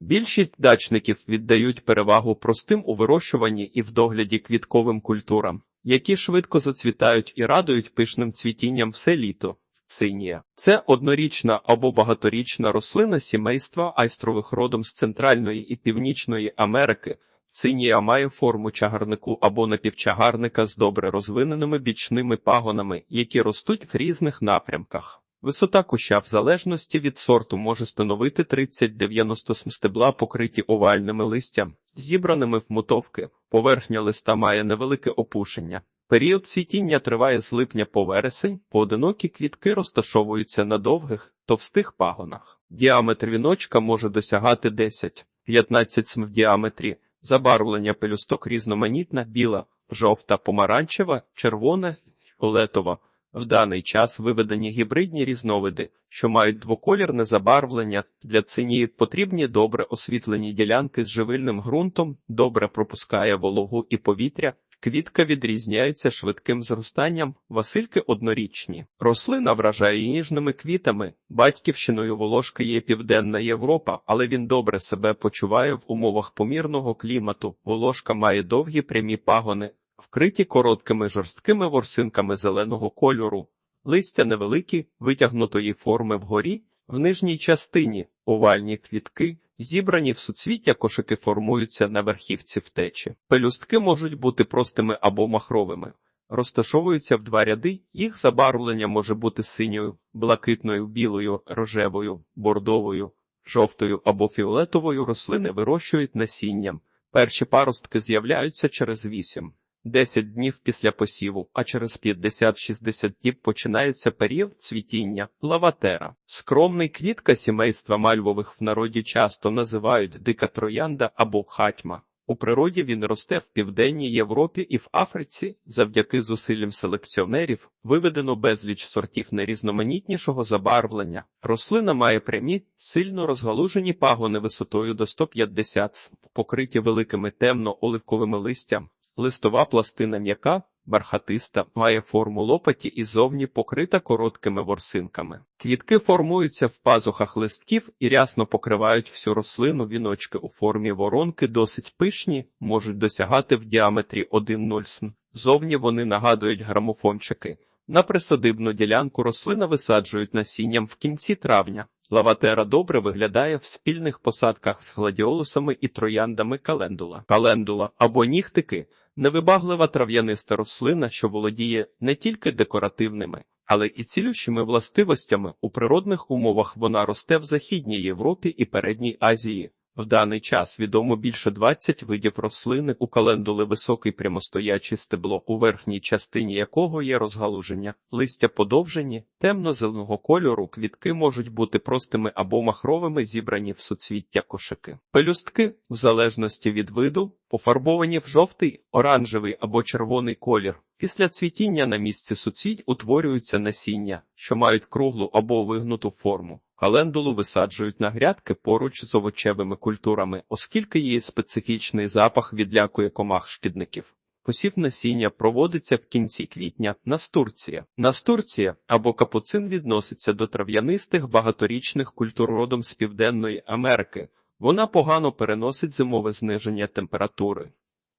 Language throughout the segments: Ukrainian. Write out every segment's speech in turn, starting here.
Більшість дачників віддають перевагу простим у вирощуванні і в догляді квітковим культурам, які швидко зацвітають і радують пишним цвітінням все літо. Цинія – це однорічна або багаторічна рослина сімейства айстрових родом з Центральної і Північної Америки. Цинія має форму чагарнику або напівчагарника з добре розвиненими бічними пагонами, які ростуть в різних напрямках. Висота куща в залежності від сорту може становити 30-90 см стебла, покриті овальними листям, зібраними в мотовки. Поверхня листа має невелике опушення. Період цвітіння триває з липня по вересень, поодинокі квітки розташовуються на довгих, товстих пагонах. Діаметр віночка може досягати 10-15 см в діаметрі, забарвлення пелюсток різноманітна, біла, жовта, помаранчева, червона, фіолетова. В даний час виведені гібридні різновиди, що мають двоколірне забарвлення. Для цинії потрібні добре освітлені ділянки з живильним ґрунтом, добре пропускає вологу і повітря. Квітка відрізняється швидким зростанням, васильки однорічні. Рослина вражає ніжними квітами. Батьківщиною волошки є Південна Європа, але він добре себе почуває в умовах помірного клімату. Волошка має довгі прямі пагони, вкриті короткими жорсткими ворсинками зеленого кольору, листя невеликі, витягнутої форми вгорі, в нижній частині овальні квітки, зібрані в суцвіття кошики формуються на верхівці втечі. Пелюстки можуть бути простими або махровими. Розташовуються в два ряди, їх забарвлення може бути синьою, блакитною, білою, рожевою, бордовою, жовтою або фіолетовою рослини вирощують насінням. Перші паростки з'являються через 8. 10 днів після посіву, а через 50-60 днів починається період цвітіння лаватера. Скромний квітка сімейства мальвових в народі часто називають дика троянда або хатьма. У природі він росте в Південній Європі і в Африці. Завдяки зусиллям селекціонерів виведено безліч сортів найрізноманітнішого забарвлення. Рослина має прямі, сильно розгалужені пагони висотою до 150 см, покриті великими темно-оливковими листям. Листова пластина м'яка, бархатиста, має форму лопаті і зовні покрита короткими ворсинками. Квітки формуються в пазухах листків і рясно покривають всю рослину. Віночки у формі воронки досить пишні, можуть досягати в діаметрі 1,0 см. Зовні вони нагадують грамофончики. На присадибну ділянку рослина висаджують насінням в кінці травня. Лаватера добре виглядає в спільних посадках з гладіолусами і трояндами календула. Календула або нігтики невибаглива трав'яниста рослина, що володіє не тільки декоративними, але і цілющими властивостями. У природних умовах вона росте в Західній Європі і Передній Азії. В даний час відомо більше 20 видів рослини у календули високий прямостоячий стебло, у верхній частині якого є розгалуження, листя подовжені, темно-зеленого кольору, квітки можуть бути простими або махровими, зібрані в суцвіття кошики. Пелюстки, в залежності від виду, пофарбовані в жовтий, оранжевий або червоний колір. Після цвітіння на місці суцвіть утворюються насіння, що мають круглу або вигнуту форму. Календулу висаджують на грядки поруч з овочевими культурами, оскільки її специфічний запах відлякує комах шкідників. Посів насіння проводиться в кінці квітня. Настурція. Настурція або капуцин відноситься до трав'янистих багаторічних культур родом з Південної Америки. Вона погано переносить зимове зниження температури.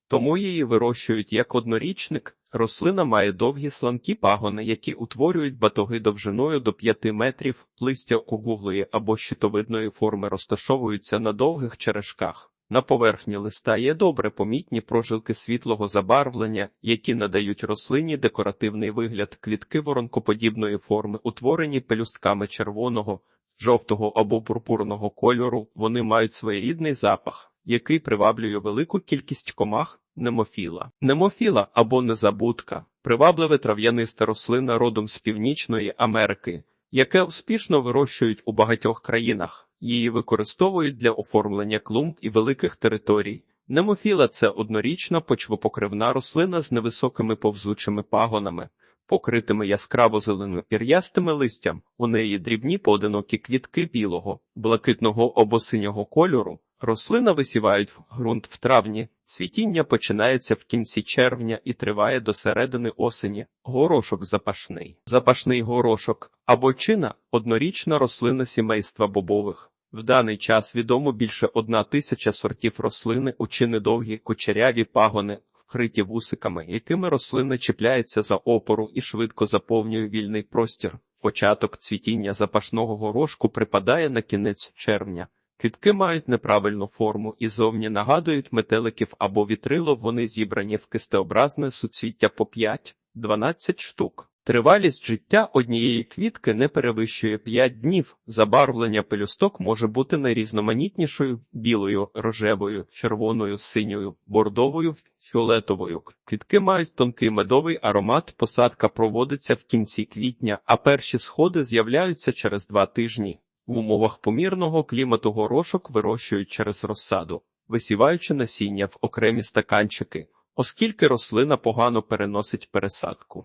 Тому її вирощують як однорічник. Рослина має довгі сланкі пагони, які утворюють батоги довжиною до 5 метрів, листя округлої або щитовидної форми розташовуються на довгих черешках. На поверхні листа є добре помітні прожилки світлого забарвлення, які надають рослині декоративний вигляд квітки воронкоподібної форми, утворені пелюстками червоного, жовтого або пурпурного кольору. Вони мають своєрідний запах який приваблює велику кількість комах немофіла. Немофіла або незабудка привабливе трав'яниста рослина родом з Північної Америки, яке успішно вирощують у багатьох країнах. Її використовують для оформлення клумб і великих територій. Немофіла це однорічна почвопокривна рослина з невисокими повзучими пагонами, покритими яскраво зеленими пір'ястими листям. У неї дрібні поодинокі квітки білого, блакитного або синього кольору. Рослина висівають в ґрунт в травні, цвітіння починається в кінці червня і триває до середини осені. Горошок запашний. Запашний горошок або чина однорічна рослина сімейства бобових. В даний час відомо більше одна тисяча сортів рослини, учини довгі, кучеряві пагони, вкриті вусиками, якими рослина чіпляється за опору і швидко заповнює вільний простір. Початок цвітіння запашного горошку припадає на кінець червня. Квітки мають неправильну форму і зовні нагадують метеликів або вітрило, вони зібрані в кистеобразне суцвіття по 5-12 штук. Тривалість життя однієї квітки не перевищує 5 днів. Забарвлення пелюсток може бути найрізноманітнішою білою, рожевою, червоною, синьою, бордовою, фіолетовою. Квітки мають тонкий медовий аромат, посадка проводиться в кінці квітня, а перші сходи з'являються через два тижні. В умовах помірного клімату горошок вирощують через розсаду, висіваючи насіння в окремі стаканчики, оскільки рослина погано переносить пересадку.